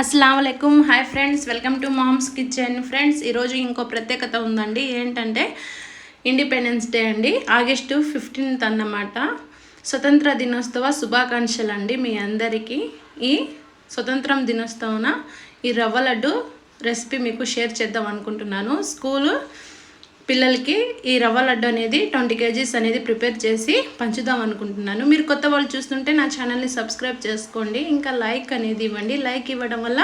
అస్సలం hi friends welcome to mom's kitchen friends ఈరోజు ఇంకో ప్రత్యేకత ఉందండి. ఏంటంటే ఇండిపెండెన్స్ డే అండి. ఆగస్టు ఫిఫ్టీన్త్ అన్నమాట. స్వతంత్ర దినోత్సవ శుభాకాంక్షలు అండి మీ అందరికీ. ఈ స్వతంత్రం దినోత్సవన ఈ రవ్వ లడ్డు రెసిపీ మీకు షేర్ చేద్దాం అనుకుంటున్నాను. స్కూలు పిల్లలకి ఈ రవ్వ లడ్డు అనేది ట్వంటీ కేజీస్ అనేది ప్రిపేర్ చేసి పంచుదాం అనుకుంటున్నాను. మీరు కొత్త వాళ్ళు చూస్తుంటే నా ఛానల్ని సబ్స్క్రైబ్ చేసుకోండి. ఇంకా లైక్ అనేది ఇవ్వండి. లైక్ ఇవ్వడం వల్ల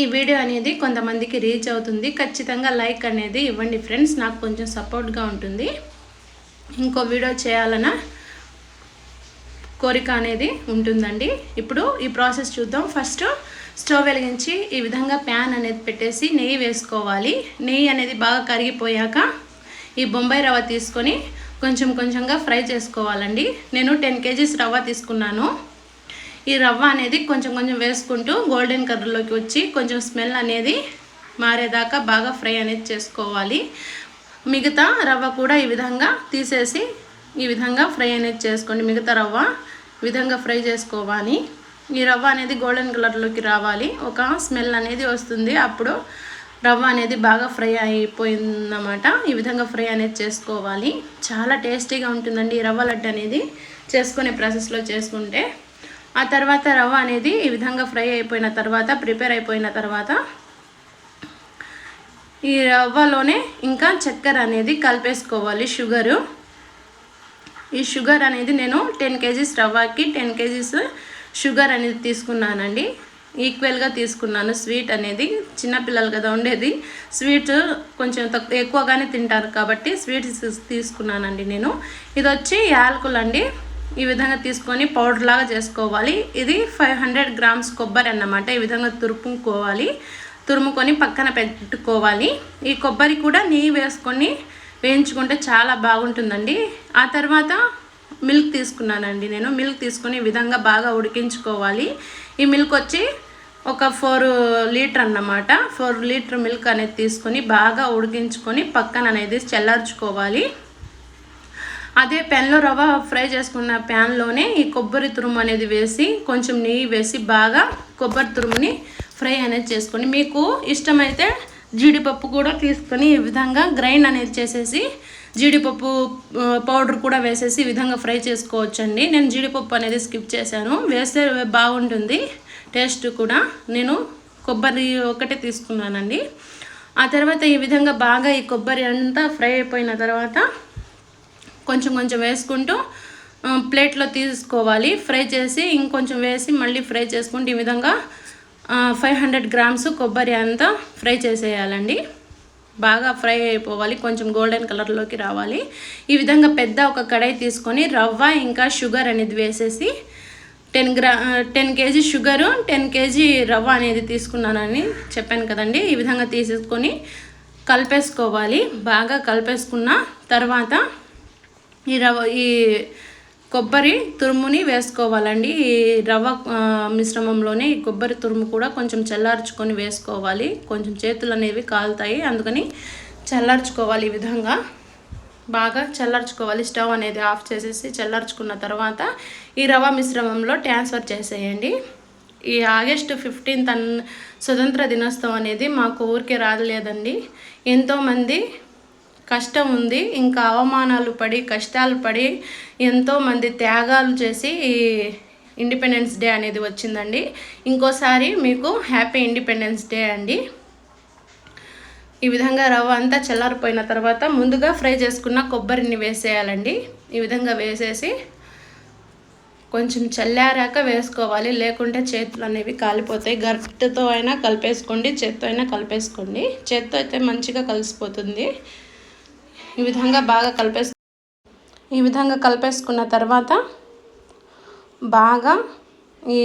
ఈ వీడియో అనేది కొంతమందికి రీచ్ అవుతుంది. ఖచ్చితంగా లైక్ అనేది ఇవ్వండి ఫ్రెండ్స్. నాకు కొంచెం సపోర్ట్గా ఉంటుంది. ఇంకో వీడియో చేయాలన్న కోరిక అనేది ఉంటుందండి. ఇప్పుడు ఈ ప్రాసెస్ చూద్దాం. ఫస్ట్ స్టవ్ వెలిగించి ఈ విధంగా ప్యాన్ అనేది పెట్టేసి నెయ్యి వేసుకోవాలి. నెయ్యి అనేది బాగా కరిగిపోయాక ఈ బొంబాయి రవ్వ తీసుకొని కొంచెం కొంచెంగా ఫ్రై చేసుకోవాలండి. నేను టెన్ కేజీస్ రవ్వ తీసుకున్నాను. ఈ రవ్వ అనేది కొంచెం కొంచెం వేసుకుంటూ గోల్డెన్ కలర్లోకి వచ్చి కొంచెం స్మెల్ అనేది మారేదాకా బాగా ఫ్రై అనేది చేసుకోవాలి. మిగతా రవ్వ కూడా ఈ విధంగా తీసేసి ఈ విధంగా ఫ్రై అనేది చేసుకోండి. మిగతా రవ్వ విధంగా ఫ్రై చేసుకోవాలి. ఈ రవ్వ అనేది గోల్డెన్ కలర్లోకి రావాలి. ఒక స్మెల్ అనేది వస్తుంది. అప్పుడు రవ్వ అనేది బాగా ఫ్రై అయిపోయిందన్నమాట. ఈ విధంగా ఫ్రై అనేది చేసుకోవాలి. చాలా టేస్టీగా ఉంటుందండి ఈ రవ్వ లడ్డు అనేది. చేసుకునే ప్రాసెస్లో చేసుకుంటే. ఆ తర్వాత రవ్వ అనేది ఈ విధంగా ఫ్రై అయిపోయిన తర్వాత ప్రిపేర్ అయిపోయిన తర్వాత ఈ రవ్వలోనే ఇంకా చక్కెర అనేది కలిపేసుకోవాలి షుగరు. ఈ షుగర్ అనేది నేను టెన్ కేజీస్ రవ్వకి టెన్ కేజీస్ షుగర్ అనేది తీసుకున్నానండి. ఈక్వల్గా తీసుకున్నాను. స్వీట్ అనేది చిన్నపిల్లలు కదా ఉండేది. స్వీట్ కొంచెం తక్కువ ఎక్కువగానే తింటారు కాబట్టి స్వీట్స్ తీసుకున్నానండి నేను. ఇది వచ్చి యాలకులు అండి. ఈ విధంగా తీసుకొని పౌడర్ లాగా చేసుకోవాలి. ఇది ఫైవ్ హండ్రెడ్ గ్రామ్స్ కొబ్బరి అన్నమాట. ఈ విధంగా తురుపుకోవాలి. తురుముకొని పక్కన పెట్టుకోవాలి. ఈ కొబ్బరి కూడా నెయ్యి వేసుకొని వేయించుకుంటే చాలా బాగుంటుందండి. ఆ తర్వాత మిల్క్ తీసుకున్నానండి నేను. మిల్క్ తీసుకొని ఈ విధంగా బాగా ఉడికించుకోవాలి. ఈ మిల్క్ వచ్చి ఒక ఫోర్ లీటర్ అన్నమాట. ఫోర్ లీటర్ మిల్క్ అనేది తీసుకొని బాగా ఉడికించుకొని పక్కన అనేది చల్లార్చుకోవాలి. అదే పెన్లో రవ్వ ఫ్రై చేసుకున్న ప్యాన్లోనే ఈ కొబ్బరి తురుము అనేది వేసి కొంచెం నెయ్యి వేసి బాగా కొబ్బరి తురుముని ఫ్రై అనేది చేసుకొని మీకు ఇష్టమైతే జీడిపప్పు కూడా తీసుకొని ఈ విధంగా గ్రైండ్ అనేది చేసేసి జీడిపప్పు పౌడర్ కూడా వేసేసి ఈ విధంగా ఫ్రై చేసుకోవచ్చండి. నేను జీడిపప్పు అనేది స్కిప్ చేశాను. వేస్తే బాగుంటుంది టేస్ట్ కూడా. నేను కొబ్బరి ఒకటే తీసుకున్నానండి. ఆ తర్వాత ఈ విధంగా బాగా ఈ కొబ్బరి అంతా ఫ్రై అయిపోయిన తర్వాత కొంచెం కొంచెం వేసుకుంటూ ప్లేట్లో తీసుకోవాలి. ఫ్రై చేసి ఇంకొంచెం వేసి మళ్ళీ ఫ్రై చేసుకుంటూ ఈ విధంగా ఫైవ్ హండ్రెడ్ గ్రామ్స్ కొబ్బరి అంతా ఫ్రై చేసేయాలండి. బాగా ఫ్రై అయిపోవాలి. కొంచెం గోల్డెన్ కలర్లోకి రావాలి. ఈ విధంగా పెద్ద ఒక కడాయి తీసుకొని రవ్వ ఇంకా షుగర్ అనేది వేసేసి టెన్ గ్రా ten kg sugar ten kg రవ్వ అనేది తీసుకున్నానని చెప్పాను కదండి. ఈ విధంగా తీసేసుకొని కలిపేసుకోవాలి. బాగా కలిపేసుకున్న తర్వాత ఈ రవ్వ ఈ కొబ్బరి తురుముని వేసుకోవాలండి. ఈ రవ్వ మిశ్రమంలోనే ఈ కొబ్బరి తురుము కూడా కొంచెం చల్లార్చుకొని వేసుకోవాలి. కొంచెం చేతులు అనేవి కాలుతాయి. అందుకని చల్లార్చుకోవాలి ఈ విధంగా. బాగా చల్లార్చుకోవాలి. స్టవ్ అనేది ఆఫ్ చేసేసి చల్లార్చుకున్న తర్వాత ఈ రవ్వ మిశ్రమంలో ట్రాన్స్ఫర్ చేసేయండి. ఈ ఆగస్టు ఫిఫ్టీన్త్ అన్ స్వతంత్ర దినోత్సవం అనేది మాకు ఊరికే రాలేదండి ఎంతోమంది కష్టం ఉంది. ఇంకా అవమానాలు పడి కష్టాలు పడి ఎంతోమంది త్యాగాలు చేసి ఈ ఇండిపెండెన్స్ డే అనేది వచ్చిందండి. ఇంకోసారి మీకు హ్యాపీ ఇండిపెండెన్స్ డే అండి. ఈ విధంగా రవ్వ అంతా చల్లారిపోయిన తర్వాత ముందుగా ఫ్రై చేసుకున్న కొబ్బరిని వేసేయాలండి. ఈ విధంగా వేసేసి కొంచెం చల్లారాక వేసుకోవాలి. లేకుంటే చేతులు అనేవి కాలిపోతాయి. గరిటెతో అయినా కలిపేసుకోండి. చేత్తో అయినా కలిపేసుకోండి. చేత్తో అయితే మంచిగా కలిసిపోతుంది. ఈ విధంగా బాగా కలిపేసు ఈ విధంగా కలిపేసుకున్న తర్వాత బాగా ఈ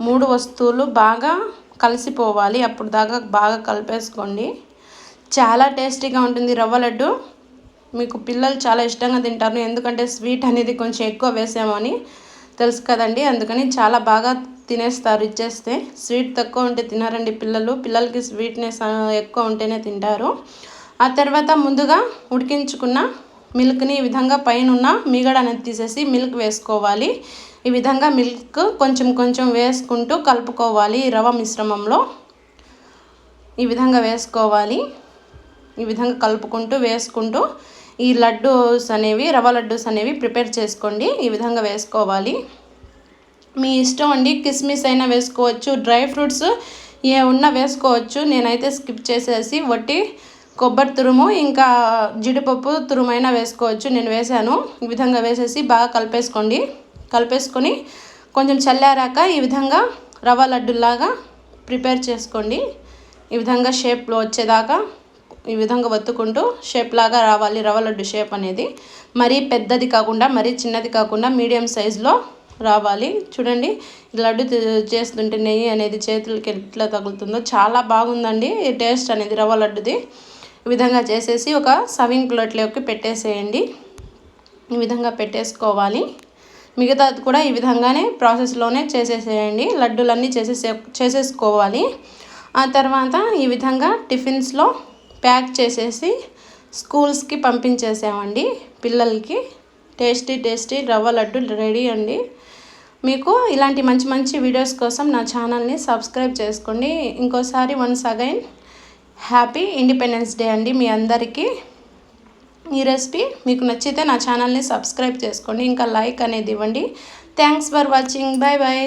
మూడు వస్తువులు బాగా కలిసిపోవాలి. అప్పుడు దాకా బాగా కలిపేసుకోండి. చాలా టేస్టీగా ఉంటుంది రవ్వ లడ్డు. మీకు పిల్లలు చాలా ఇష్టంగా తింటారు. ఎందుకంటే స్వీట్ అనేది కొంచెం ఎక్కువ వేసామని తెలుసు కదండి. అందుకని చాలా బాగా తినేస్తారు ఇచ్చేస్తే. స్వీట్ తక్కువ ఉంటే తినారండి పిల్లలు. పిల్లలకి స్వీట్నెస్ ఎక్కువ ఉంటేనే తింటారు. ఆ తర్వాత ముందుగా ఉడికించుకున్న మిల్క్ని ఈ విధంగా పైన ఉన్న మీగడ అనేది తీసేసి మిల్క్ వేసుకోవాలి. ఈ విధంగా మిల్క్ కొంచెం కొంచెం వేసుకుంటూ కలుపుకోవాలి రవ మిశ్రమంలో. ఈ విధంగా వేసుకోవాలి. ఈ విధంగా కలుపుకుంటూ వేసుకుంటూ ఈ లడ్డూస్ అనేవి రవ లడ్డూస్ అనేవి ప్రిపేర్ చేసుకోండి. ఈ విధంగా వేసుకోవాలి. మీ ఇష్టం అండి కిస్మిస్ అయినా వేసుకోవచ్చు డ్రై ఫ్రూట్స్ ఏ ఉన్నా వేసుకోవచ్చు. నేనైతే స్కిప్ చేసేసి వట్టి కొబ్బరి తురుము ఇంకా జీడిపప్పు తురుమైనా వేసుకోవచ్చు. నేను వేసాను ఈ విధంగా వేసేసి బాగా కలిపేసుకోండి. కలిపేసుకొని కొంచెం చల్లారాక ఈ విధంగా రవ్వ లడ్డులాగా ప్రిపేర్ చేసుకోండి. ఈ విధంగా షేప్లో వచ్చేదాకా ఈ విధంగా వత్తుకుంటూ షేప్ లాగా రావాలి. రవ్వ లడ్డు షేప్ అనేది మరీ పెద్దది కాకుండా మరీ చిన్నది కాకుండా మీడియం సైజులో రావాలి. చూడండి లడ్డు చేస్తుంటే నెయ్యి అనేది చేతులకి ఎట్లా తగులుతుందో చాలా బాగుందండి. టేస్ట్ అనేది రవ్వ లడ్డుది. ఈ విధంగా చేసేసి ఒక సర్వింగ్ ప్లేట్లోకి పెట్టేసేయండి. ఈ విధంగా పెట్టేసుకోవాలి. మిగతాది కూడా ఈ విధంగానే ప్రాసెస్లోనే చేసేసేయండి. లడ్డూలన్నీ చేసేసే చేసేసుకోవాలి. ఆ తర్వాత ఈ విధంగా టిఫిన్స్లో ప్యాక్ చేసేసి స్కూల్స్కి పంపించేసామండి. పిల్లలకి టేస్టీ టేస్టీ రవ్వ లడ్డు రెడీ అండి. మీకు ఇలాంటి మంచి మంచి వీడియోస్ కోసం నా ఛానల్ని సబ్స్క్రైబ్ చేసుకోండి. ఇంకోసారి once again happy independence day అండి మీ అందరికీ. ఈ రెసిపీ మీకు నచ్చితే నా ఛానల్ని సబ్స్క్రైబ్ చేసుకోండి ఇంకా లైక్ అనేది ఇవ్వండి. Thanks for watching. Bye bye